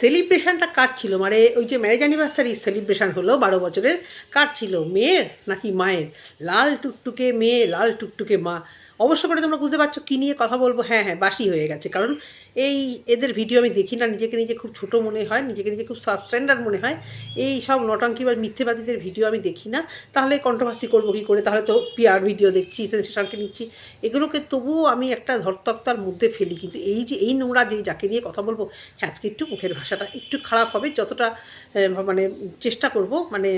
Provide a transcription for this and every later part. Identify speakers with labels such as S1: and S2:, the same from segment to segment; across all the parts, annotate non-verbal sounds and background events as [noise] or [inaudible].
S1: সেলিব্রেশনটা কার ছিল? মানে ওই যে ম্যারেজ অ্যানিভার্সারি সেলিব্রেশন হলো বারো বছরের, কার ছিল? মেয়ের নাকি মায়ের? লাল টুকটুকে মেয়ে, লাল টুকটুকে মা। অবশ্য করে তোমরা বুঝতে পারছ কী নিয়ে কথা বলব। হ্যাঁ হ্যাঁ বাসি হয়ে গেছে। কারণ এই এদের ভিডিও আমি দেখি না, নিজেকে নিজে খুব ছোট মনে হয়, নিজেকে নিজে খুব সাবস্ট্যান্ডার্ড মনে হয়। এই সব নটাঙ্কি বা মিথ্যেবাদীদের ভিডিও আমি দেখি না। তাহলে কন্ট্রোভার্সি করব কী করে? তাহলে তো পিআর ভিডিও দেখছি সেন্সেশনকে নিচ্ছি। এগুলোকে তবুও আমি একটা ধর্তক্তার মধ্যে ফেলি। কিন্তু এই যে, এই নোংরা যে, যাকে নিয়ে কথা বলব হ্যাঁ আজকে একটু মুখের ভাষাটা একটু খারাপ হবে। যতটা মানে চেষ্টা করব মানে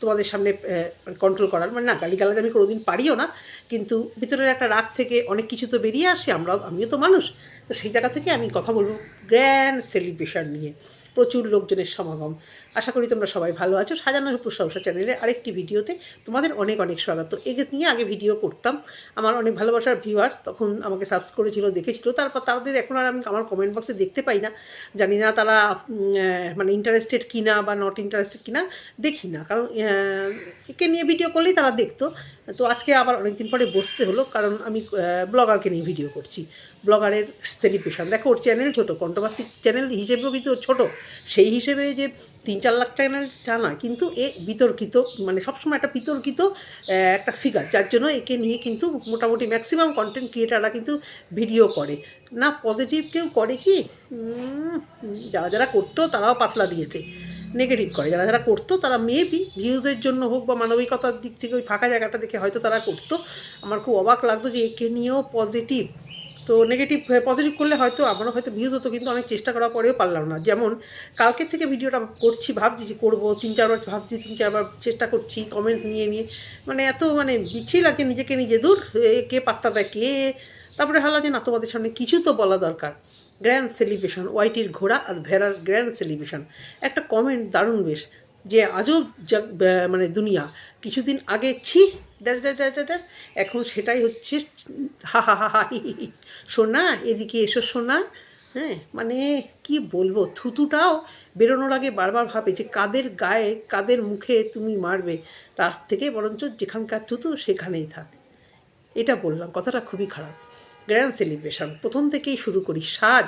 S1: তোমাদের সামনে কন্ট্রোল করার। মানে না, গালিগালাজ আমি কোনোদিন পারিও না, কিন্তু ভিতরের একটা রাগ থেকে অনেক কিছু তো বেরিয়ে আসে, আমরাও, আমিও তো মানুষ। তো সেই জায়গা থেকে আমি কথা বলব গ্র্যান্ড সেলিব্রেশন নিয়ে, প্রচুর লোকজনের সমাগম। আশা করি তোমরা সবাই ভালো আছো। সাজানো প্রশংসা চ্যানেলে আরেকটি ভিডিওতে তোমাদের অনেক অনেক স্বাগত। এগে নিয়ে আগে ভিডিও করতাম। আমার অনেক ভালোবাসার ভিউয়ার্স তখন আমাকে সাবস্ক্রাইব করেছিল, দেখেছিল। তারপর তাদের এখন আর আমি আমার কমেন্ট বক্সে দেখতে পাই না। জানি না তারা মানে ইন্টারেস্টেড কিনা বা নট ইন্টারেস্টেড কিনা, দেখি না। কারণ একে নিয়ে ভিডিও করলেই তারা দেখতো। তো আজকে আবার অনেকদিন পরে বসতে হলো, কারণ আমি ব্লগারকে নিয়ে ভিডিও করছি। ব্লগারের সেলিব্রেশন দেখো, ওর চ্যানেল ছোটো কন্ট্রোভার্সি চ্যানেল হিসেবেও কিন্তু ছোটো। সেই হিসেবে যে তিন চার লাখ চ্যানেল নয় কিন্তু এ বিতর্কিত মানে সবসময় একটা বিতর্কিত একটা ফিগার যার জন্য একে নিয়ে কিন্তু মোটামুটি ম্যাক্সিমাম কন্টেন্ট ক্রিয়েটাররা কিন্তু ভিডিও করে। না পজিটিভ কেউ করে কি? যারা যারা করতো, তারাও পাতলা দিয়েছে। নেগেটিভ করে। যারা যারা করতো, তারা মেবি ভিউজের জন্য হোক বা মানবিকতার দিক থেকে ওই ফাঁকা জায়গাটা দেখে হয়তো তারা করতো। আমার খুব অবাক লাগতো যে একে নিয়েও পজিটিভ তো নেগেটিভ পজিটিভ করলে হয়তো আমারও হয়তো ভিউজ হতো, কিন্তু অনেক চেষ্টা করার পরেও পারলাম না। যেমন, কালকের থেকে ভিডিওটা করছি, ভাবছি যে করব, তিন চারবার ভাবছি, তিন চারবার চেষ্টা করছি কমেন্ট নিয়ে নিয়ে। মানে এত মানে বিচ্ছি লাগে নিজেকে নিজে। দূর কে পাত্তা দেয়, কে? তারপরে হলো যে না, তোমাদের সামনে কিছু তো বলা দরকার। গ্র্যান্ড সেলিব্রেশন ওয়াইটির ঘোড়া আর ভেড়ার গ্র্যান্ড সেলিব্রেশন একটা কমেন্ট দারুণ বেশ, যে আজও মানে দুনিয়া। কিছুদিন আগে ছি, ড্যাশ ড্যাশ ড্যাশ ড্যাশ এখন সেটাই হচ্ছে হা, হি হি হি। সোনা, এদিকে এসো সোনা হ্যাঁ মানে কি বলব, থুতুটাও বেরোনোর আগে বারবার ভাবে যে কাদের গায়ে, কাদের মুখে তুমি মারবে, তার থেকে বরঞ্চ যেখানকার থুতু সেখানেই থাক। এটা বললাম, কথাটা খুবই খারাপ। গ্র্যান্ড সেলিব্রেশন প্রথম থেকেই শুরু করি। সাজ।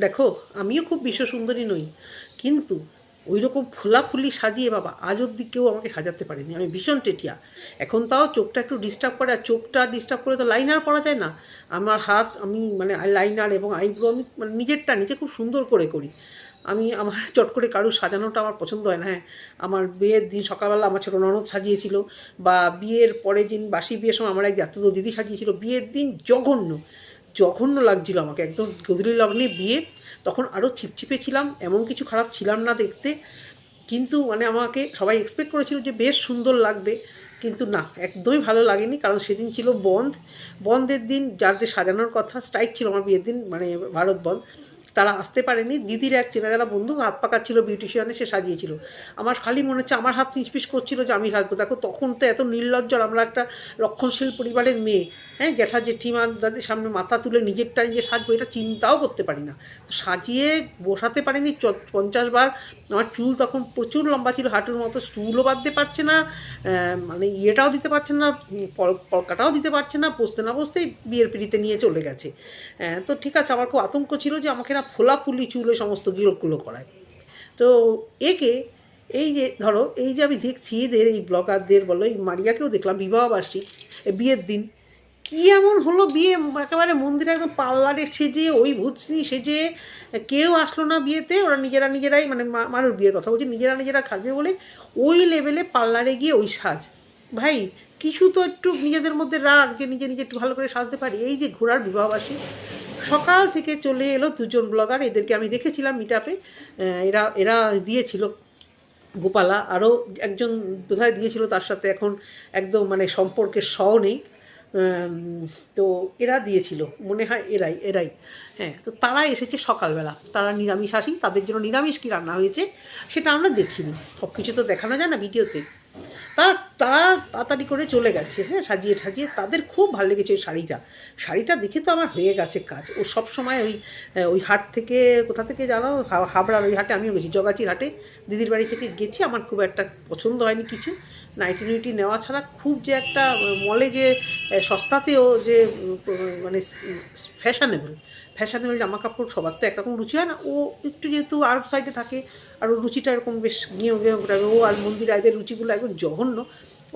S1: দেখো আমিও খুব বিশ্ব সুন্দরী নই। কিন্তু ওই রকম ফুলাফুলি সাজিয়ে বাবা, আজ অব্দি কেউ আমাকে সাজাতে পারেনি। আমি ভীষণ টেটিয়া। এখন তাও চোখটা একটু ডিস্টার্ব করে, আর চোখটা ডিস্টার্ব করে তো লাইনার পরা যায় না। আমার হাত, আমি মানে লাইনার এবং আইব্রো আমি মানে নিজেরটা নিজে খুব সুন্দর করে করি। আমি আমার চট করে কারুর সাজানোটা আমার পছন্দ হয় না। হ্যাঁ আমার বিয়ের দিন সকালবেলা আমার ছোটো ননদ সাজিয়েছিল, বা বিয়ের পরের দিন বাসি বিয়ের সময় আমার এক জাতীয় দিদি সাজিয়েছিল। বিয়ের দিন জঘন্য। জঘন্য লাগছিল আমাকে, একদম গধূলি লগ্নে বিয়ে, তখন আরও ছিপছিপে ছিলাম, এমন কিছু খারাপ ছিলাম না দেখতে, কিন্তু মানে আমাকে সবাই এক্সপেক্ট করেছিল যে বেশ সুন্দর লাগবে, কিন্তু না, একদমই ভালো লাগেনি, কারণ সেদিন ছিল বন্ধ, বন্ধের দিন যার যে সাজানোর কথা স্ট্রাইক ছিল আমার বিয়ের দিন মানে ভারত বন্ধ তারা আসতে পারেনি। দিদির এক চেনা যারা বন্ধু হাত পাকাচ্ছিল বিউটিশিয়ানে সে সাজিয়েছিল। আমার খালি মনে হচ্ছে আমার হাত নিষ্পিস করছিল যে আমি সাজবো দেখো তখন তো এত নির্লজ্জর আমরা একটা রক্ষণশীল পরিবারের মেয়ে। হ্যাঁ জ্যাঠা জেঠিমা দাদের সামনে মাথা তুলে নিজেরটা নিজে সাজবো এটা চিন্তাও করতে পারি না। তো সাজিয়ে বসাতে পারিনি পঞ্চাশ বার। আমার চুল তখন প্রচুর লম্বা ছিল হাঁটুর মতো চুলও বাঁধতে পারছে না মানে ইয়েটাও দিতে পারছে না পল- পলকাটাও দিতে পারছে না বসতে না বসতেই বিয়ের পিড়িতে নিয়ে চলে গেছে। আহ, তো ঠিক আছে আমার খুব আতঙ্ক ছিল যে আমাকে ফোলাফুলি চুল সমস্ত গিরোগুলো করায়। তো একে এই যে ধরো, এই যে আমি দেখছি এদের, এই ব্লগারদের বলো, এই মারিয়াকেও দেখলাম বিবাহবার্ষিক বিয়ের দিন। কি এমন হলো বিয়ে? একেবারে মন্দিরে একদম পার্লারে সেজে, ওই ভূতনি সেজে, কেউ আসলো না বিয়েতে, ওরা নিজেরা নিজেরাই মানে মানুষ বিয়ের কথা বলছি, নিজেরা নিজেরা খাবে বলে ওই লেভেলে পার্লারে গিয়ে ওই সাজ। ভাই, কিছু তো একটু নিজেদের মধ্যে রাগ যে নিজে নিজে একটু ভালো করে সাজতে পারি। এই যে ঘোড়ার বিবাহবাসী সকাল থেকে চলে এলো দুজন ব্লগার, এদেরকে আমি দেখেছিলাম মিট আপে এরা এরা দিয়েছিল গোপালা, আরও একজন বোধহয় দিয়েছিল, তার সাথে এখন একদম মানে সম্পর্কের স নেই। তো এরা দিয়েছিল, মনে হয় এরাই এরাই। হ্যাঁ তো তারা এসেছে সকালবেলা। তারা নিরামিষ আসি তাদের জন্য নিরামিষ কী রান্না হয়েছে সেটা আমরা দেখিনি। সব কিছু তো দেখানো যায় না ভিডিওতে। তারা তারা তাড়াতাড়ি করে চলে গেছে হ্যাঁ সাজিয়ে ঠাজিয়ে। তাদের খুব ভালো লেগেছে ওই শাড়িটা। শাড়িটা দেখে তো আমার হয়ে গেছে কাজ। ও সব সময় ওই ওই হাট থেকে, কোথা থেকে জানো? হাবড়ার ওই হাটে, আমিও গেছি, জগাচির হাটে। দিদির বাড়ি থেকে গেছি, আমার খুব একটা পছন্দ হয়নি কিছু। নাইটি নুইটি নেওয়া ছাড়া খুব যে একটা, মলে যে সস্তাতেও যে মানে ফ্যাশনেবল। ফ্যাশনেবল জামা কাপড় সবার তো একরকম রুচি হয় না। ও একটু যেহেতু আর সাইডে থাকে, আর ওর রুচিটা এরকম বেশ গিয়ে গিয়ে ও আর মন্দির আয়দের রুচিগুলো একদম জঘন্য।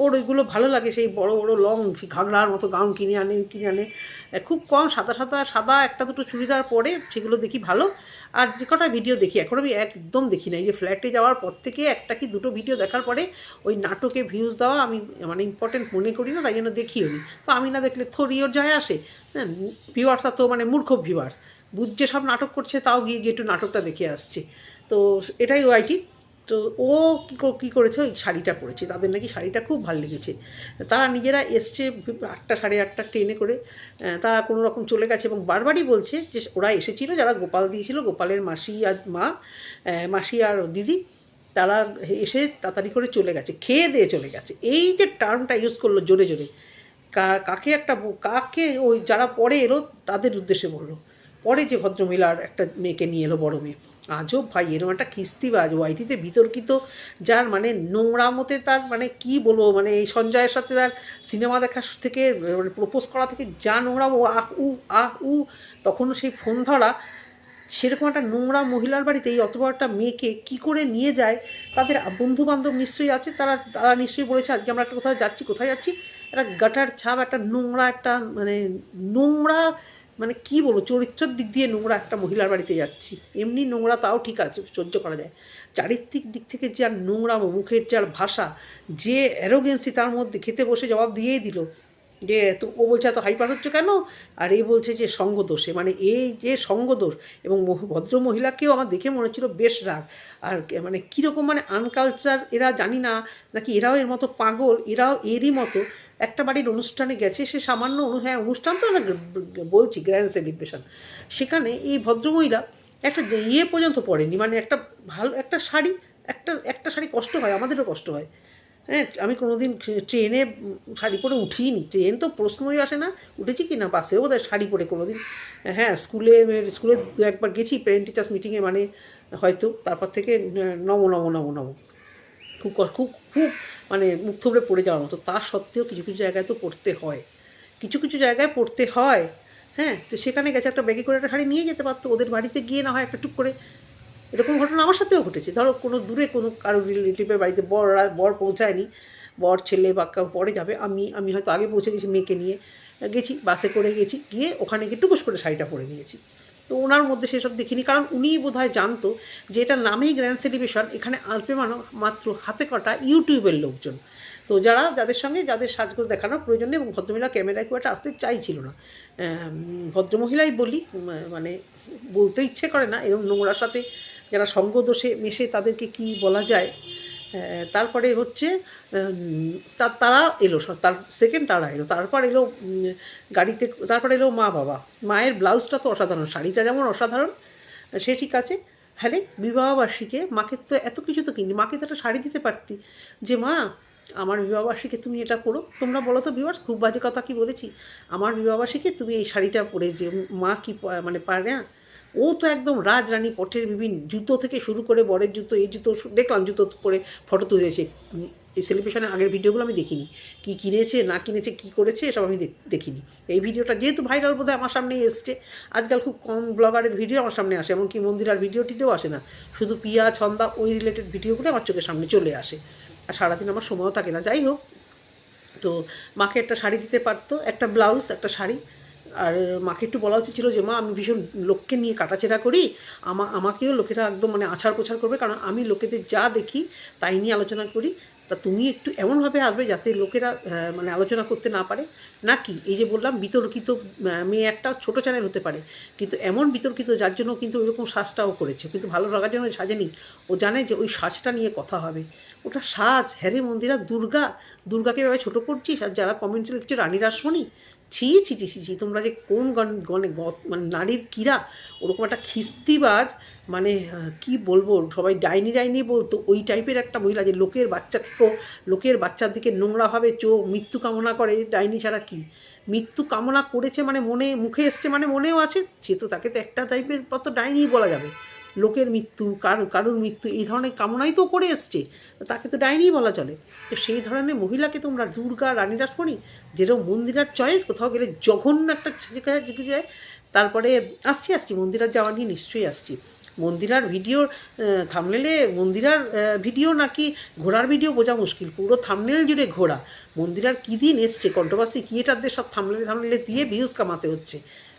S1: ওর ওইগুলো ভালো লাগে, সেই বড় বড় লং ঘাগড়ার মতো গাউন কিনে আনে কিনে আনে। খুব কম, সাদা সাদা সাদা, একটা, দুটো চুড়িদার পরে সেগুলো দেখি ভালো। আর যে কটা ভিডিও দেখি, এখন আমি একদম দেখি না এই যে ফ্ল্যাটে যাওয়ার পর থেকে একটা কি দুটো ভিডিও দেখার পরে ওই নাটকে ভিউজ দেওয়া আমি মানে ইম্পর্টেন্ট মনে করি না, তাই জন্য দেখিও নি। তো আমি না দেখলে থরিওর যায় আসে। হ্যাঁ ভিউয়ার্সরা তো মানে মূর্খ ভিউয়ার্স বুঝছে সব নাটক করছে, তাও গিয়ে গিয়ে একটু নাটকটা দেখে আসছে। তো এটাই ওআইটি তো ও কী করেছে? ওই শাড়িটা পরেছে। তাদের নাকি শাড়িটা খুব ভালো লেগেছে। তারা নিজেরা এসছে আটটা, সাড়ে আটটা, ট্রেনে করে। তারা কোনো রকম চলে গেছে এবং বারবারই বলছে যে ওরা এসেছিল, যারা গোপাল দিয়েছিল, গোপালের মাসি আর মা মাসি আর দিদি, তারা এসে তাড়াতাড়ি করে চলে গেছে, খেয়ে দিয়ে চলে গেছে। এই যে টার্মটা ইউজ করল জোরে জোরে কাকে একটা কাকে ওই যারা পরে এলো, তাদের উদ্দেশ্যে বলল। পরে যে ভদ্রমহিলার একটা মেয়েকে নিয়ে এলো, বড় মেয়ে। আজব ভাই এরকম একটা খিস্তিবাজ ওয়াইটিতে বিতর্কিত, যার মানে নোংরা মতে তার মানে কি বলব মানে এই সঞ্জয়ের সাথে তার সিনেমা দেখা থেকে মানে প্রপোজ করা থেকে যা নোংরা ও আহ, উ আহ, উ, তখনও সেই ফোন ধরা, সেরকম একটা নোংরা মহিলার বাড়িতে এই অত বড় একটা মেয়েকে কী করে নিয়ে যায়, তাদের বন্ধু বান্ধব নিশ্চয়ই আছে, তারা তারা নিশ্চয়ই বলেছে, আজকে আমরা একটা কোথাও যাচ্ছি, কোথায় যাচ্ছি, একটা গাটার ছাপ, একটা নোংরা, একটা মানে নোংরা মানে কি বলব, চরিত্রের দিক দিয়ে নোংরা একটা মহিলার বাড়িতে যাচ্ছি। এমনি নোংরা তাও ঠিক আছে, সহ্য করা যায়। চারিত্রিক দিক থেকে যার নোংরা মুখের যার ভাষা, যে অ্যারোগেন্সি তার মধ্যে খেতে বসে জবাব দিয়েই দিল। যে তো ও বলছে, এত হাইপার হচ্ছে কেন? আর এ বলছে যে সঙ্গদোষে। মানে এই যে সঙ্গদোষ এবং মহ- ভদ্র মহিলাকেও আমার দেখে মনে হচ্ছিল বেশ রাগ। আর মানে কীরকম মানে আনকালচার এরা জানি না, নাকি এরাও এর মতো পাগল, এরাও এরই মতো। একটা বাড়ির অনুষ্ঠানে গেছে, সে সামান্য হ্যাঁ অনুষ্ঠান তো না বলছি গ্র্যান্ড সেলিব্রেশন সেখানে এই ভদ্রমহিলা একটা ইয়ে পর্যন্ত পড়েনি মানে একটা ভালো, একটা শাড়ি, একটা একটা শাড়ি কষ্ট হয়, আমাদেরও কষ্ট হয়। হ্যাঁ আমি কোনোদিন ট্রেনে শাড়ি পরে উঠিনি, ট্রেন তো প্রশ্নই আসে না, উঠেছি কি না, বাসেও বোধহয় শাড়ি পরে কোনোদিন হ্যাঁ স্কুলে স্কুলে একবার গেছি প্যারেন্ট টিচার্স মিটিংয়ে মানে হয়তো, তারপর থেকে নম নম নম নম খুব খুব খুব মানে মুখ থুবড়ে পড়ে যাওয়ার মতো। তা সত্ত্বেও কিছু কিছু জায়গায় তো পড়তে হয়। কিছু কিছু জায়গায় পড়তে হয় হ্যাঁ? তো সেখানে গেছে একটা ব্যাগে করে একটা শাড়ি নিয়ে যেতে পারতো। ওদের বাড়িতে গিয়ে না হয় একটা টুক করে এরকম ঘটনা আমার সাথেও ঘটেছে। ধরো কোনো দূরে কোনো কারও রিলেটিভের বাড়িতে বর বর পৌঁছায়নি, বর, ছেলে বা কেউ পরে যাবে, আমি আমি হয়তো আগে পৌঁছে গেছি মেয়েকে নিয়ে। গেছি, বাসে করে গেছি, গিয়ে ওখানে গিয়ে টুকুস করে শাড়িটা পরে নিয়েছি। তো ওনার মধ্যে সেসব দেখিনি, কারণ উনি বোধহয় জানতো যে এটা নামেই গ্র্যান্ড সেলিব্রেশন এখানে আসবে মানো মাত্র হাতে কটা ইউটিউবের লোকজন। তো যারা, যাদের সঙ্গে যাদের সাজগোজ দেখানোর প্রয়োজন নেই এবং ভদ্রমহিলা ক্যামেরায় খুব একটা আসতে চাইছিল না। ভদ্রমহিলাই বলি মানে বলতে ইচ্ছে করে না এরকম নোংরার সাথে যারা সঙ্গদোষে মেশে তাদেরকে কি বলা যায় তারপরে হচ্ছে তারা এলো তার সেকেন্ড তারা এলো, তারপর এলো গাড়িতে, তারপর এলো মা বাবা। মায়ের ব্লাউজটা তো অসাধারণ, শাড়িটা যেমন অসাধারণ, সে ঠিক আছে। হ্যাঁ বিবাহবার্ষিকে মাকে তো এত কিছু তো কিনি মাকে তো একটা শাড়ি দিতে পারতি। যে মা, আমার বিবাহবার্ষিকে তুমি এটা পরো তোমরা বলো তো বিবাস খুব বাজে কথা কি বলেছি? আমার বিবাহবার্ষিকে তুমি এই শাড়িটা পরে যে মা কি মানে পারে না? ও তো একদম রাজরানী পটের বিভিন্ন জুতো থেকে শুরু করে বরের জুতো, এই জুতো, দেখলাম জুতো পরে ফটো তুলেছে এই সেলিব্রেশনের আগের ভিডিওগুলো আমি দেখিনি। কি কিনেছে, না কিনেছে, কি করেছে, এসব আমি দেখিনি। এই ভিডিওটা যেহেতু ভাইরাল বোধহয় আমার সামনেই এসছে, আজকাল খুব কম ব্লগারের ভিডিও আমার সামনে আসে, এমনকি মন্দিরার ভিডিও টিডিও আসে না। শুধু পিয়া, ছন্দা, ওই রিলেটেড ভিডিওগুলো আমার চোখের সামনে চলে আসে। আর সারাদিন আমার সময়ও থাকে না। যাই হোক, তো মাকে একটা শাড়ি দিতে পারতো, একটা ব্লাউজ একটা শাড়ি। আর মাকে একটু বলা উচিত ছিল যে, মা, আমি ভীষণ লোককে নিয়ে কাটাছেড়া করি। আমা, আমাকেও লোকেরা একদম মানে আছাড় পোছাড় করবে, কারণ আমি লোকেদের যা দেখি, তাই নিয়ে আলোচনা করি। তা তুমি একটু এমনভাবে আসবে যাতে লোকেরা মানে আলোচনা করতে না পারে। নাকি? এই যে বললাম, বিতর্কিত মেয়ে একটা ছোট চ্যানেল হতে পারে, কিন্তু এমন বিতর্কিত যার জন্য কিন্তু ওইরকম সাজটাও করেছে। কিন্তু ভালো লাগার জন্য সাজেনি। ও জানে যে ওই সাজটা নিয়ে কথা হবে। ওটা সাজ, হ্যারে মন্দিরা, দুর্গা, দুর্গাকে এভাবে ছোটো করছিস? আর যারা কমেন্টে লিখছে রানী রাসমণি ছি ছি ছি ছি ছি, তোমরা যে কোন গণ মানে নারীর কীরা ওরকম একটা খিস্তিবাজ মানে কি বলব, সবাই ডাইনি ডাইনি বলতো, ওই টাইপের একটা মহিলা যে লোকের বাচ্চাকেও লোকের বাচ্চার দিকে নোংরাভাবে চোখ, মৃত্যু কামনা করে ডাইনি ছাড়া কি? মৃত্যু কামনা করেছে মানে মনে, মুখে এসছে মানে মনেও আছে, সে তো তাকে তো একটা টাইপের কত ডাইনি বলা যাবে। লোকের মৃত্যু, কার, কারোর মৃত্যু, এই ধরনের কামনাই তো করে এসছে। তাকে তো ডাইনি বলা চলে। তো সেই ধরনের মহিলাকে তোমরা দুর্গা, রানী, রাসমণি, যেরকম মন্দিরার চয়েস, কোথাও গেলে জঘন্য একটা ছেলে যায়, তারপরে আসছি আসছি, মন্দিরার যাওয়া নিয়ে নিশ্চয়ই আসছি। মন্দিরার ভিডিও থামলেলে মন্দিরার ভিডিও নাকি ঘোড়ার ভিডিও বোঝা মুশকিল, পুরো থামনেল জুড়ে ঘোড়া। মন্দিরার কী দিন এসছে? কন্ট্রোভার্সি ক্রিয়েটারদের সব থামনেলে থামনেলে দিয়ে ভিউজ কামাতে হচ্ছে।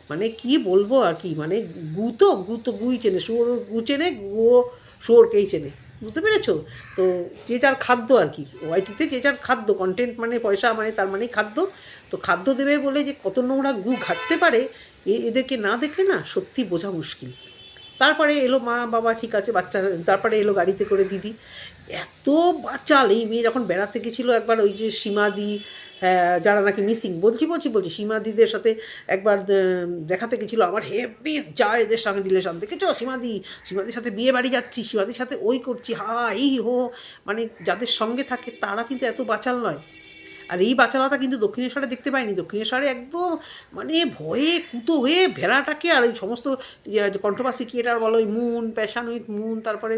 S1: মানে কি বলব আর কি? মানে গু তো গু তো গুই চেনে, শুয়োর গু চেনে, গু শুয়োরকেই চেনে। বুঝতে পেরেছ? তো যে যার খাদ্য আর কি, ওয়াইটিতে যে যার খাদ্য কন্টেন্ট মানে পয়সা মানে তার মানেই খাদ্য। তো খাদ্য দেবে বলে যে কত নোংরা গু ঘাটতে পারে, এ- এদেরকে না দেখলে না সত্যি বোঝা মুশকিল। তারপরে এলো মা বাবা, ঠিক আছে, বাচ্চা, তারপরে এলো গাড়িতে করে দিদি। এত বাচ্চাল এই মেয়ে যখন বেড়াতে গেছিল একবার ওই যে সীমাদি যারা নাকি মিসিং বলছি বলছি বলছি, সীমাদিদের সাথে একবার দেখাতে গেছিল আমার হেভি যায় এদের সঙ্গে রিলেশন দেখেছ? সীমাদি, সীমাদির সাথে বিয়ে বাড়ি যাচ্ছি, সীমাদির সাথে ওই করছি হা এই হো। মানে যাদের সঙ্গে থাকে, তারা কিন্তু এত বাচাল নয়। আর এই বাচালতা কিন্তু দক্ষিণেশ্বরে দেখতে পাইনি। দক্ষিণেশ্বরে একদম মানে ভয়ে কুতো হয়ে ভেড়াটাকে আর ওই সমস্ত কন্ট্রোভার্সি ক্রিয়েটার বলো, ওই মুন প্যাশান উইথ মুন, তারপরে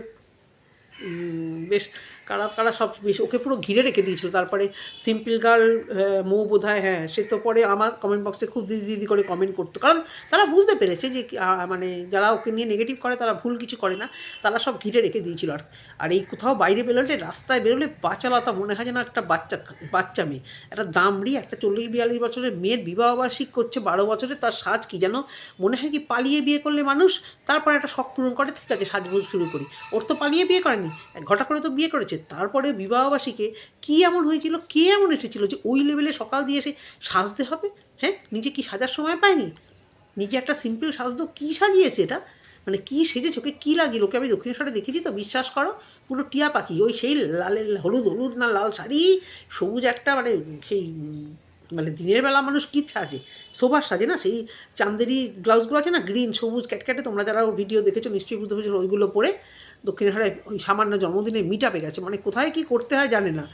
S1: বেশ কারা কারা সব ওকে পুরো ঘিরে রেখে দিয়েছিল। তারপরে সিম্পল গার্ল মৌ বোধ হয় হ্যাঁ সে তো পরে আমার কমেন্ট বক্সে খুব দিদি দিদি করে কমেন্ট করতো। কারণ তারা বুঝতে পেরেছে যে মানে যারা ওকে নিয়ে নেগেটিভ করে, তারা ভুল কিছু করে না। তারা সব ঘিরে রেখে দিয়েছিল। আর আর এই কোথাও বাইরে বেরোলে, রাস্তায় বেরোলে বাচালতা মনে হয় যেন একটা বাচ্চা বাচ্চা মেয়ে। একটা দামড়ি, একটা চল্লিশ বিয়াল্লিশ বছরের মেয়ের বিবাহবার্ষিক করছে, বারো বছরে তার সাজ কি যেন মনে হয় কি পালিয়ে বিয়ে করলে মানুষ তারপরে একটা শখ পূরণ করে, ঠিক আছে, সাজগোজ শুরু করি। ওর তো পালিয়ে বিয়ে করেনি। ঘটা করে তো বিয়ে করেছে। তারপরে বিবাহবাসীকে কী এমন হয়েছিল, কে এমন এসেছিল যে ওই লেভেলে সকাল দিয়ে এসে সাজতে হবে? হ্যাঁ নিজে কি সাজার সময় পায়নি? নিজে একটা সিম্পল সাজতো কী সাজিয়েছে এটা? মানে কী সেজেছে, ওকে কী লাগিয়ে ওকে আমি দক্ষিণেশ্বরে দেখেছি তো, বিশ্বাস করো, পুরো টিয়া পাখি, ওই সেই লালের হলুদ হলুদ না লাল শাড়ি, সবুজ একটা মানে সেই মানে দিনের বেলা মানুষ কী সাজে? শোভার সাজে না? সেই চান্দেরি ব্লাউজগুলো আছে না? গ্রিন, সবুজ ক্যাটক্যাটে তোমরা যারা ভিডিও দেখেছ, নিশ্চয়ই বুঝতে পেরেছ ওইগুলো পরে দক্ষিণেশ্বরে ওই সামান্য জন্মদিনে মিট আপে গেছে। মানে কোথায় কি করতে হয় জানে না।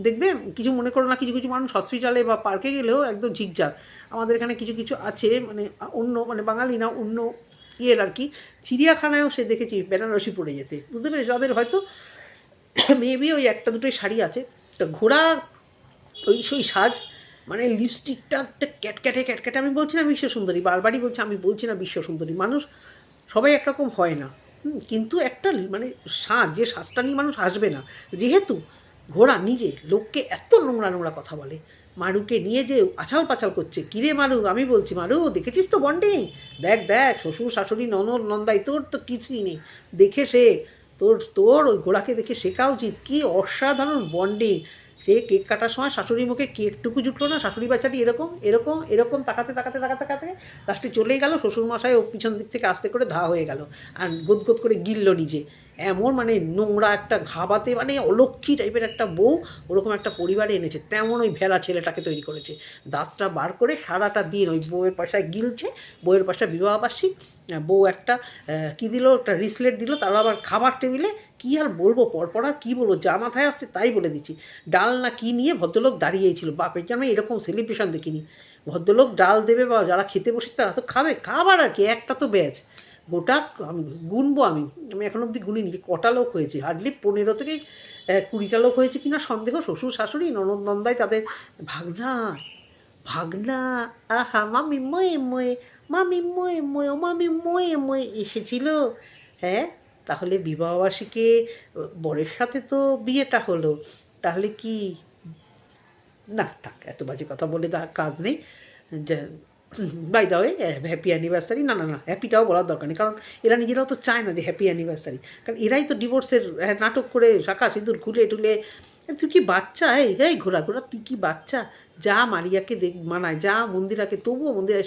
S1: দেখবে কিছু মনে করো না, কিছু কিছু মানুষ হসপিটালে বা পার্কে গেলেও একদম ঝিকঝাক। আমাদের এখানে কিছু কিছু আছে মানে অন্য মানে বাঙালি না, অন্য ইয়ের আর কি। চিড়িয়াখানায়ও সে দেখেছি, বেনারসি পড়ে যেতে বুঝতে পেরেছি? যাদের হয়তো [coughs] মেবি ওই একটা দুটোই শাড়ি আছে। তো ঘোড়া, ওই, সেই সাজ মানে লিপস্টিকটা ক্যাটক্যাটে ক্যাটক্যাটে আমি বলছি না বিশ্ব সুন্দরী বারবারই বলছি আমি বলছি না বিশ্ব সুন্দরী মানুষ সবাই একরকম হয় না। কিন্তু একটা মানে সাজ, যে সাজটা নিয়ে মানুষ আসবে না। যেহেতু ঘোড়া নিজে লোককে এত নোংরা নোংরা কথা বলে, মারুকে নিয়ে যে আছাল পাছাল করছে, কিরে মারু, আমি বলছি, মারু, দেখেছিস তো বন্ডিং দেখ দেখ, শ্বশুর, শাশুড়ি, ননদ, নন্দাই, তোর তো কিছুই নেই। দেখে সে, তোর তোর ওই ঘোড়াকে দেখে শেখা উচিত। কী অসাধারণ বন্ডিং সে কেক কাটার সময় শাশুড়ির মুখে কেকটুকু জুটলো না, শাশুড়ি বাচ্চাটি এরকম এরকম এরকম তাকাতে তাকাতে তাকাতে তাকাতে লাস্টে চলেই গেল, শ্বশুরমশাই ও পিছন দিক থেকে আস্তে করে ধা হয়ে গেল। আর গোদগোদ করে গিলল নিজে। এমন মানে নোংরা একটা ঘাবাতে মানে অলক্ষী টাইপের একটা বউ ওরকম একটা পরিবারে এনেছে, তেমন ওই ভেড়া ছেলেটাকে তৈরি করেছে। দাঁতটা বার করে সারাটা দিন ওই বউয়ের পয়সায় গিলছে, বউয়ের পয়সা বিবাহবার্ষিক বউ একটা কী দিল, একটা রিসলেট দিল, তারা আবার খাবার টেবিলে, কী আর বলব, পরপর আর কী বলব, যা মাথায় আসছে তাই বলে দিচ্ছি। ডাল না কী নিয়ে ভদ্রলোক দাঁড়িয়েছিল বাপের জন্য এরকম সেলিব্রেশন দেখিনি। ভদ্রলোক ডাল দেবে বা যারা খেতে বসেছে তারা তো খাবে, খাবার আর কি, একটা তো ব্যাচ গোটা গুনবো আমি। আমি এখন অবধি গুনিনি, যে কটা লোক হয়েছে? হার্ডলি পনেরো থেকে কুড়িটা লোক হয়েছে কিনা সন্দেহ, শ্বশুর, শাশুড়ি, ননদ, নন্দাই, তাদের ভাগনা ভাগনা, আহা, মামি ময়ে ময়ে, মামি ময়ে ময়ে, ও মামি ময়ে ময়ে এসেছিল। হ্যাঁ তাহলে বিবাহবার্ষিকে, বরের সাথে তো বিয়েটা হলো, তাহলে কি? না, থাক, এত বাজে কথা বলে তার কাজ নেই। By the way happy anniversary না না না হ্যাপিটাও বলার দরকার নেই। কারণ এরা নিজেরাও তো চায় না যে হ্যাপি অ্যানিভার্সারি কারণ এরাই তো ডিভোর্সের নাটক করে শাখা সিঁদুর খুলে টুলে তুই কি বাচ্চা? এই, ঘোরা ঘোরা, তুই কি বাচ্চা? যা মারিয়াকে দেখ, মানায়, যা মন্দিরাকে, তবুও মন্দিরা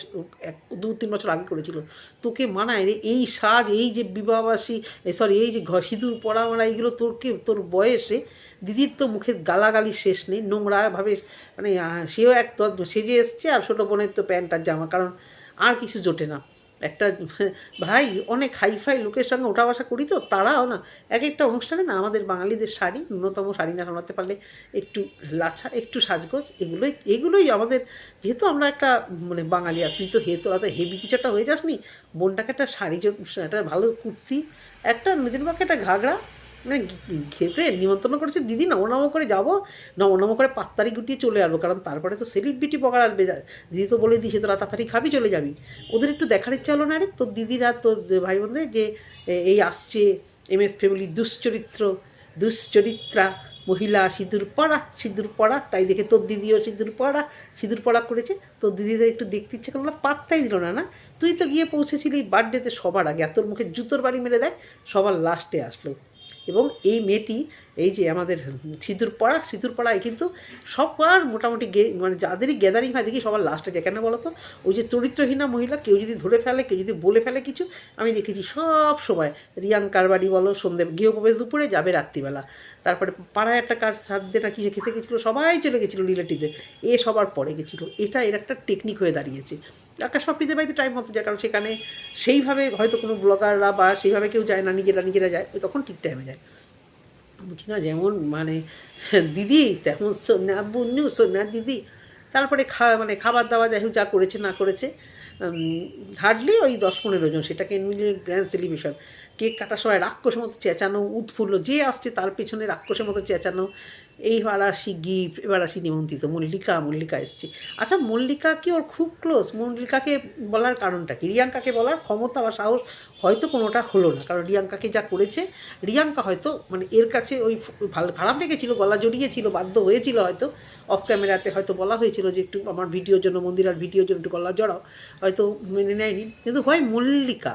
S1: এক, দু, তিন বছর আগে করেছিল। তোকে মানায় রে, এই সাজ, এই যে বিবাহবাসী সরি এই যে ঘর সিঁদুর, পড়া, মারা, এইগুলো তোরকে, তোর বয়সে দিদির তো মুখের গালাগালি শেষ নেই নোংরাভাবে মানে সেও এক সেজে এসছে আর ছোটো বোনের তো প্যান্ট আর জামা, কারণ আর কিছু জোটে না। একটা ভাই অনেক হাইফাই লোকের সঙ্গে ওঠা বসা করি তো, তারাও না, এক একটা অনুষ্ঠানে না আমাদের বাঙালিদের শাড়ি, ন্যূনতম শাড়ি না সামলাতে পারলে একটু লাছা, একটু সাজগোজ, এগুলোই এগুলোই আমাদের, যেহেতু আমরা একটা মানে বাঙালি আর তুই তো হে তো এত হেভি কিছু একটা হয়ে যাসনি, বোনটাকে একটা শাড়ি একটা ভালো কুর্তি, একটা নিজের পক্ষে একটা ঘাগড়া মানে খেতে নিমন্ত্রণ করেছে দিদি, নম নম করে যাব। নম নম করে পাত্তারি গুটিয়ে চলে আসব, কারণ তারপরে তো সেলিব্রিটি পকার আসবে। দিদি তো বলে দিয়েছে তোরা তাড়াতাড়ি খাবি, চলে যাবি। ওদের একটু দেখার ইচ্ছা হলো না রে? তোর দিদিরা, তোর ভাই বোনদের যে এই আসছে এম এস ফ্যামিলি দুশ্চরিত্র, দুশ্চরিত্রা, মহিলা সিঁদুর পড়া সিঁদুর পড়া, তাই দেখে তোর দিদিও সিঁদুর পড়া সিঁদুর পড়া করেছে। তোর দিদিদের একটু দেখতে ইচ্ছে করল পাত্তাই দিল না না? তুই তো গিয়ে পৌঁছেছিলি বার্থডেতে সবার আগে, আর তোর মুখে জুতোর বাড়ি মেরে দেয়, সবার লাস্টে আসলো। এবং এই মেয়েটি এই যে আমাদের সিঁদুর পড়া, সিঁদুর পড়ায় কিন্তু সবার মোটামুটি গে মানে যাদেরই গ্যাদারিং হয় দেখি সবার লাস্টে যায়। কেন বলো তো ওই যে চরিত্রহীনা মহিলা, কেউ যদি ধরে ফেলে, কেউ যদি বলে ফেলে কিছু, আমি দেখেছি সব সময়, রিয়ান কারবারি বলো, সন্ধে, গৃহপ্রবেশ দুপুরে যাবে রাত্রিবেলা। তারপরে পাড়ায় একটা কার সাধ্যে না কিছু খেতে গেছিল, সবাই চলে গেছিল রিলেটিভে এ সবার পরে গেছিল। এটা এর একটা টেকনিক হয়ে দাঁড়িয়েছে। আকাশ পাপড়িদের বাড়িতে টাইম মতো যায়, কারণ সেখানে সেইভাবে হয়তো কোনো ব্লগাররা বা সেইভাবে কেউ যায় না, নিজেরা নিজেরা যায়, ওই তখন ঠিক টাইমে যায়। বুঝি না, যেমন মানে দিদি, তেমন সোনা বুনু, সোনা দিদি। তারপরে খা মানে খাবার দাবার যাই হোক, যা করেছে, না করেছে হার্ডলি ওই দশ পনেরো জন, সেটাকে মিলিয়ে গ্র্যান্ড সেলিব্রেশন কেক কাটার সময় রাক্ষসের মতো চেঁচানো, উৎফুল্ল, যে আসছে তার পেছনে রাক্ষসের মতো চেঁচানো এইবার আসি গিফট, এবার আসি নিমন্ত্রিত। মল্লিকা মল্লিকা এসছে। আচ্ছা মল্লিকা কি ওর খুব ক্লোজ মল্লিকাকে বলার কারণটা কি? রিয়াঙ্কাকে বলার ক্ষমতা বা সাহস হয়তো কোনোটা হলো না। কারণ রিয়াঙ্কাকে যা করেছে, রিয়াঙ্কা হয়তো মানে এর কাছে ওই ভালো, খারাপ লেগেছিল, গলা জড়িয়েছিল, বাধ্য হয়েছিল হয়তো। অফ ক্যামেরাতে হয়তো বলা হয়েছিল যে একটু আমার ভিডিওর জন্য, মন্দিরার ভিডিওর জন্য একটু গলা জড়াও। হয়তো মেনে নেয়নি। কিন্তু হয় মল্লিকা।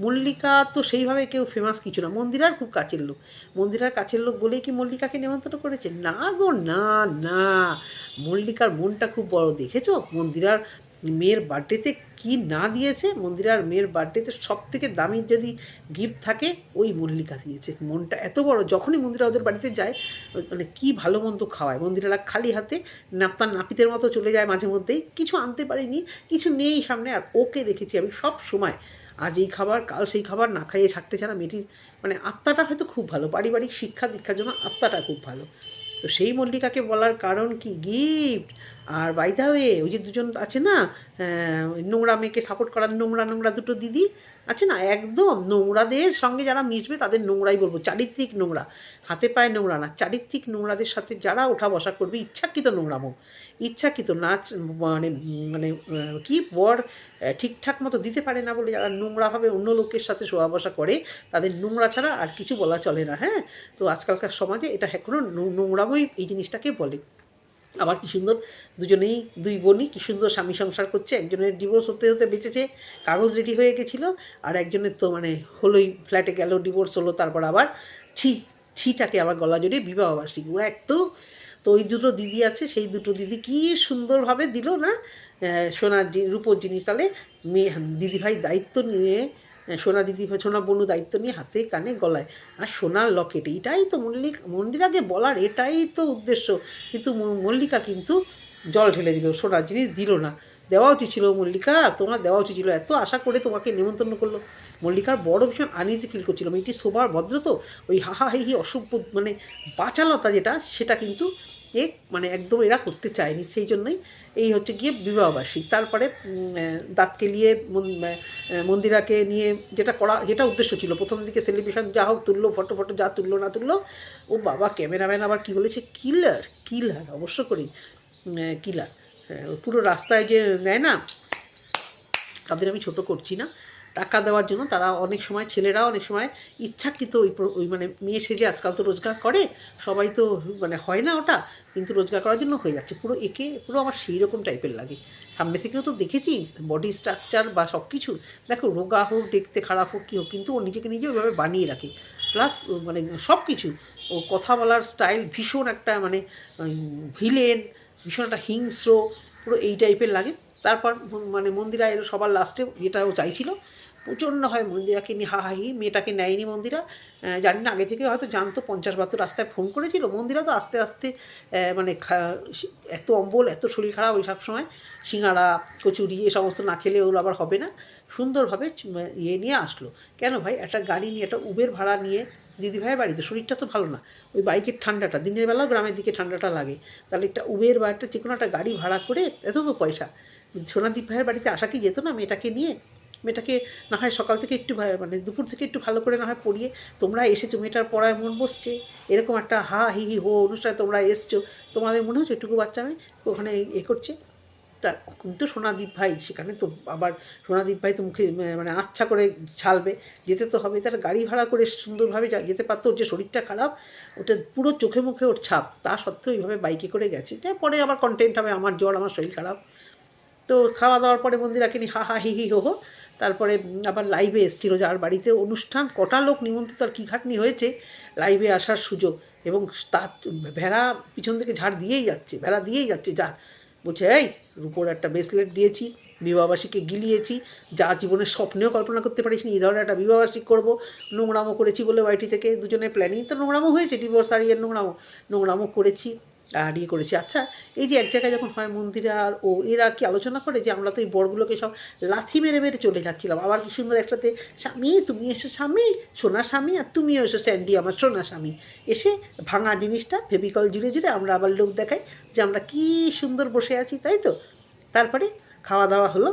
S1: মল্লিকা তো সেইভাবে কেউ ফেমাস কিছু না। মন্দিরার খুব কাছের লোক। মন্দিরার কাছের লোক বলেই কি মল্লিকাকে নেমন্তন্ন করেছে না গো, না না। মল্লিকার মনটা খুব বড়। দেখেছ? মন্দিরার মেয়ের বার্থডেতে কি না দিয়েছে? মন্দিরার মেয়ের বার্থডেতে সব থেকে দামি যদি গিফট থাকে, ওই মল্লিকা দিয়েছে। মনটা এত বড়। যখনই মন্দিরা ওদের বাড়িতে যায় মানে কি ভালো মন্দ খাওয়ায়। মন্দিরারা খালি হাতে নাপ্তার নাপিতের মতো চলে যায় মাঝে মধ্যেই কিছু আনতে পারিনি, কিছু নেই সামনে। আর ওকে দেখেছি আমি সব সময়। আজ এই খাবার, কাল সেই খাবার না খাইয়ে থাকতে ছাড়া মেয়েটির মানে আত্মাটা হয়তো খুব ভালো। পারিবারিক শিক্ষা দীক্ষার জন্য আত্মাটা খুব ভালো। তো সেই মল্লিকাকে বলার কারণ কি? গিফট আর বাইদা ওই যে দুজন আছে না নোংরা মেয়েকে সাপোর্ট করার নোংরা নোংরা দুটো দিদি আছে না, একদম নোংরাদের সঙ্গে যারা মিশবে তাদের নোংরাই বলব, চারিত্রিক নোংরা। হাতে পায়ে নোংরা না, চারিত্রিক নোংরাদের সাথে যারা ওঠা বসা করবে, ইচ্ছাকৃত নোংরামো। ইচ্ছাকৃত নাচ মানে মানে কি বর ঠিকঠাক মতো দিতে পারে না বলে যারা নোংরাভাবে অন্য লোকের সাথে শোয়া বসা করে, তাদের নোংরা ছাড়া আর কিছু বলা চলে না হ্যাঁ? তো আজকালকার সমাজে এটা এখনও নোংরামই এই জিনিসটাকে বলে। আবার কি সুন্দর দুজনেই, দুই বোনই কি সুন্দর স্বামী সংসার করছে, একজনের ডিভোর্স হতে হতে বেঁচেছে, কাগজ রেডি হয়ে গেছিল, আর একজনের তো মানে হলোই ফ্ল্যাটে গেল ডিভোর্স হলো, তারপর আবার ছি, ছিটাকে আবার গলা জড়িয়ে বিবাহবার্ষিকী ও এক তো তো ওই দুটো দিদি আছে, সেই দুটো দিদি কি সুন্দরভাবে দিল না? সোনার রূপোর জিনিস তাহলে মেয়ে, দিদিভাই দায়িত্ব নিয়ে সোনা দিদি, সোনা বনু দায়িত্ব নিয়ে হাতে কানে গলায়। আর সোনার লকেট এটাই তো মল্লিক মন্দিরাকে বলার, এটাই তো উদ্দেশ্য। কিন্তু মল্লিকা কিন্তু জল ঢেলে দিল, সোনার জিনিস দিল না। দেওয়া উচিত ছিল মল্লিকা, তোমার দেওয়া উচিত ছিল। এত আশা করে তোমাকে নেমন্তন্ন করল। মল্লিকার বড় ভীষণ আনিজি ফিল করছিল। মেয়েটি সোবার ভদ্র তো, ওই হাহা হি অসভ্য মানে বাচালতা যেটা, সেটা কিন্তু এ মানে একদম এরা করতে চায়নি, সেই জন্যই এই হচ্ছে গিয়ে বিবাহবার্ষিক। তারপরে দাঁতকে নিয়ে মন- মন্দিরাকে নিয়ে যেটা করা, যেটা উদ্দেশ্য ছিল প্রথম দিকে সেলিব্রেশন যা হোক তুললো ফটো ফটো যা তুললো, না তুললো, ও বাবা ক্যামেরাম্যান আবার কি বলেছে? কিলার কিলার অবশ্য করি কিলার পুরো রাস্তায় যে নেয় না, তাদের আমি ছোট করছি না। টাকা দেওয়ার জন্য তারা অনেক সময় ছেলেরা অনেক সময় ইচ্ছাকৃত ওই ওই মানে মেয়ে সেজে আজকাল তো রোজগার করে, সবাই তো মানে হয় না ওটা। কিন্তু রোজগার করার জন্য হয়ে যাচ্ছে। পুরো একে, পুরো আমার সেই রকম টাইপের লাগে। সামনে থেকেও তো দেখেছি বডি স্ট্রাকচার বা সব কিছু দেখো, রোগা হোক, দেখতে খারাপ হোক, কী হোক, কিন্তু ও নিজেকে নিজে ওইভাবে বানিয়ে রাখে। প্লাস মানে সব কিছু ও কথা বলার স্টাইল ভীষণ একটা মানে ভিলেন ভীষণ একটা হিংস্র, পুরো এই টাইপের লাগে। তারপর মানে মন্দিরা এলো সবার লাস্টে এটাও চাইছিল। প্রচণ্ড হয় মন্দিরাকে নিয়ে, হাহাহি, মেয়েটাকে নেয়নি মন্দিরা। জানি না, আগে থেকে হয়তো জানতো, পঞ্চাশ তো রাস্তায় ফোন করেছিল। মন্দিরা তো আস্তে আস্তে মানে এত অম্বল, এত শরীর খারাপ ওই সব সময়। সিঙ্গাড়া, কচুরি, এ সমস্ত না খেলে ওর আবার হবে না। সুন্দরভাবে ইয়ে নিয়ে আসলো। কেন ভাই? একটা গাড়ি নিয়ে, একটা উবের ভাড়া নিয়ে দিদিভাইয়ের বাড়িতে। শরীরটা তো ভালো না। ওই বাইকের ঠান্ডাটা, দিনের বেলাও গ্রামের দিকে ঠান্ডাটা লাগে। তাহলে একটা উবের বা একটা যে কোনো একটা গাড়ি ভাড়া করে এত তো পয়সা। সোনাদীপ ভাইয়ের বাড়িতে আসা কি যেত না মেয়েটাকে নিয়ে? মেয়েটাকে না হয় সকাল থেকে একটু মানে দুপুর থেকে একটু ভালো করে না হয় পড়িয়ে তোমরা এসেছ, মেয়েটার পড়ায় মন বসছে। এরকম একটা হা, হি হি, হো অনুষ্ঠানে তোমরা এসছো। তোমাদের মনে হচ্ছে এটুকু বাচ্চা মেয়ে ওখানে এ করছে। তা কিন্তু সোনাদীপ ভাই, সেখানে তো আবার সোনাদীপ ভাই তো মুখে মানে আচ্ছা করে ছালবে। যেতে তো হবে তার গাড়ি ভাড়া করে সুন্দরভাবে যা- যেতে পারতো, ওর যে শরীরটা খারাপ, ওটা পুরো চোখে মুখে ওর ছাপ, তা সত্ত্বেও এইভাবে বাইকে করে গেছে। তাই পরে আবার কন্টেন্ট হবে, আমার জ্বর, আমার শরীর খারাপ। তো খাওয়া দাওয়ার পরে মন্দিরাকে নিয়ে হা হা, হি হি, হো হো তারপরে আবার লাইভে এসেছিল যার বাড়িতে অনুষ্ঠান, কটা লোক নিমন্ত্রিত, আর কী ঘাটনি হয়েছে লাইভে আসার সুযোগ। এবং তার ভেড়া পিছন থেকে ঝাড় দিয়েই যাচ্ছে, ভেড়া দিয়েই যাচ্ছে, যা বলছে, এই, রুপোর একটা ব্রেসলেট দিয়েছি বিবাহবাসীকে গিলিয়েছি, যা জীবনের স্বপ্নেও কল্পনা করতে পারিস নি এই ধরনের একটা বিবাহবাসী করব, নোংরামো করেছি বলে বাড়িটি থেকে, দুজনের প্ল্যানিং তো নোংরামো হয়েছে ডিভোর্স আর ইয়ের নোংরামো নোংরামো করেছি। আর ইয়ে করেছি। আচ্ছা এই যে এক জায়গায় যখন হয় মন্দিরে আর ও, এরা কি আলোচনা করে যে আমরা তো এই বড়গুলোকে সব লাথি মেরে মেরে চলে যাচ্ছিলাম? আবার কি সুন্দর একটাতে স্বামী, তুমি এসো স্বামী, সোনা স্বামী, আর তুমিও এসো স্যান্ডি, আমার সোনা স্বামী। এসে ভাঙা জিনিসটা ফেবিকল জুড়ে জুড়ে আমরা আবার লোক দেখাই যে আমরা কি সুন্দর বসে আছি, তাই তো? তারপরে খাওয়া দাওয়া হলো।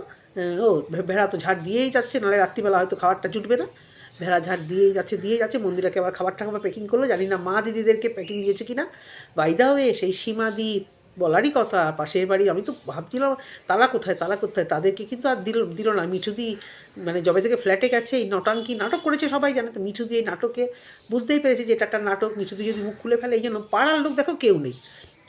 S1: ও, ভেড়া তো ঝাড় দিয়েই যাচ্ছে, নাহলে রাত্রিবেলা হয়তো খাবারটা জুটবে না। ভেড়া ঝাড় দিয়েই যাচ্ছে দিয়ে যাচ্ছে, মন্দিরাকে আবার খাবার টাবার প্যাকিং করল, জানি না মা দিদিদেরকে প্যাকিং দিয়েছে কি না বাইদা হয়ে সেই সীমাদি বলারই কথা, পাশের বাড়ি আমি তো ভাবছিলাম তারা কোথায় তারা কোথায়, তাদেরকে কিন্তু আর দিল দিল না। মিঠুদি মানে জবে থেকে ফ্ল্যাটে গেছে, এই নটাঙ্কি নাটক করেছে সবাই জানে তো মিঠুদি এই নাটকে বুঝতেই পেরেছে যে এটা একটা নাটক। মিঠুদি যদি মুখ খুলে ফেলে, এই জন্য পাড়ার লোক দেখো কেউ নেই।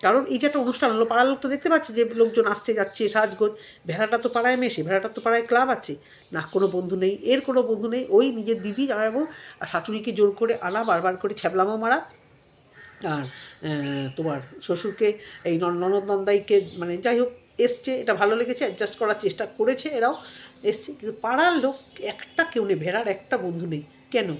S1: কারণ এই যে একটা অনুষ্ঠান হলো পাড়ার লোক তো দেখতে পাচ্ছে যে লোকজন আসছে, যাচ্ছে, সাজগোজ। ভেড়াটা তো পাড়ায় মেশে, ভেড়াটা তো পাড়ায় ক্লাব আছে। না, কোনো বন্ধু নেই, এর কোনো বন্ধু নেই। ওই নিজের দিদি, জামাইবাবু আর শাশুড়িকে জোর করে আনা, বারবার করে ছ্যাবলামো মারা। আর তোমার শ্বশুরকে, এই নন- ননদ নন্দাইকে মানে যাই হোক, এসছে, এটা ভালো লেগেছে অ্যাডজাস্ট করার চেষ্টা করেছে এরাও। এসছে, কিন্তু পাড়ার লোক, একটা কেউ নেই, ভেড়ার একটা বন্ধু নেই। কেন?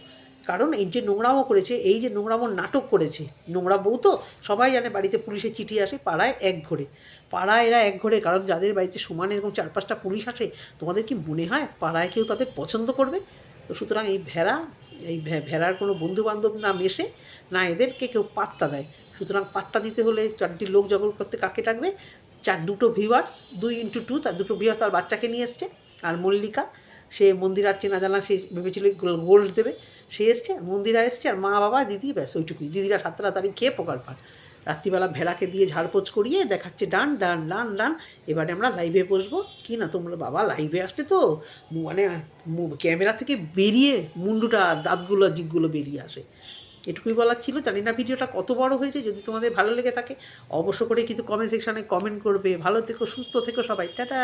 S1: কারণ এই যে নোংরামো করেছে, এই যে নোংরামো নাটক করেছে, নোংরা বউ তো সবাই জানে বাড়িতে পুলিশের চিঠি আসে পাড়ায় এক ঘরে। পাড়ায় এরা এক ঘরে, কারণ যাদের বাড়িতে সমান এরকম চার পাঁচটা পুলিশ আসে, তোমাদের কি মনে হয় পাড়ায় কেউ তাদের পছন্দ করবে? তো সুতরাং এই ভেড়া, এই ভেড়ার কোনো বন্ধু বান্ধব না মেশে, না এদেরকে কেউ পাত্তা দেয়। সুতরাং পাত্তা দিতে হলে চারটি লোক জগৎ করতে কাকে ডাকবে? চার, দুটো ভিউয়ার্স দুই ইন্টু টু তার দুটো ভিউয়ার্স তার বাচ্চাকে নিয়ে এসছে, আর মল্লিকা। সে মন্দিরার চেনা জানা, সে ভেবেছিল গোল্ড দেবে। সে এসছে আর মন্দিরা এসছে, আর মা বাবা, দিদি, ব্যাস, ওইটুকুই। দিদিরা সাতটা তারিখ খেয়ে পোকার পান। রাত্রিবেলা ভেড়াকে দিয়ে ঝাড়পোছ করিয়ে দেখাচ্ছে, ডান ডান ডান ডান, এবারে আমরা লাইভে বসবো। কি না তোমরা বাবা লাইভে আসলে তো মানে ক্যামেরা থেকে বেরিয়ে মুন্ডুটা, দাঁতগুলো, জিভগুলো বেরিয়ে আসে। এটুকুই বলার ছিল। জানি না ভিডিওটা কত বড় হয়েছে, যদি তোমাদের ভালো লেগে থাকে, অবশ্য করে কিন্তু কমেন্ট সেকশানে কমেন্ট করবে। ভালো থেকো, সুস্থ থেকো সবাই। টাটা!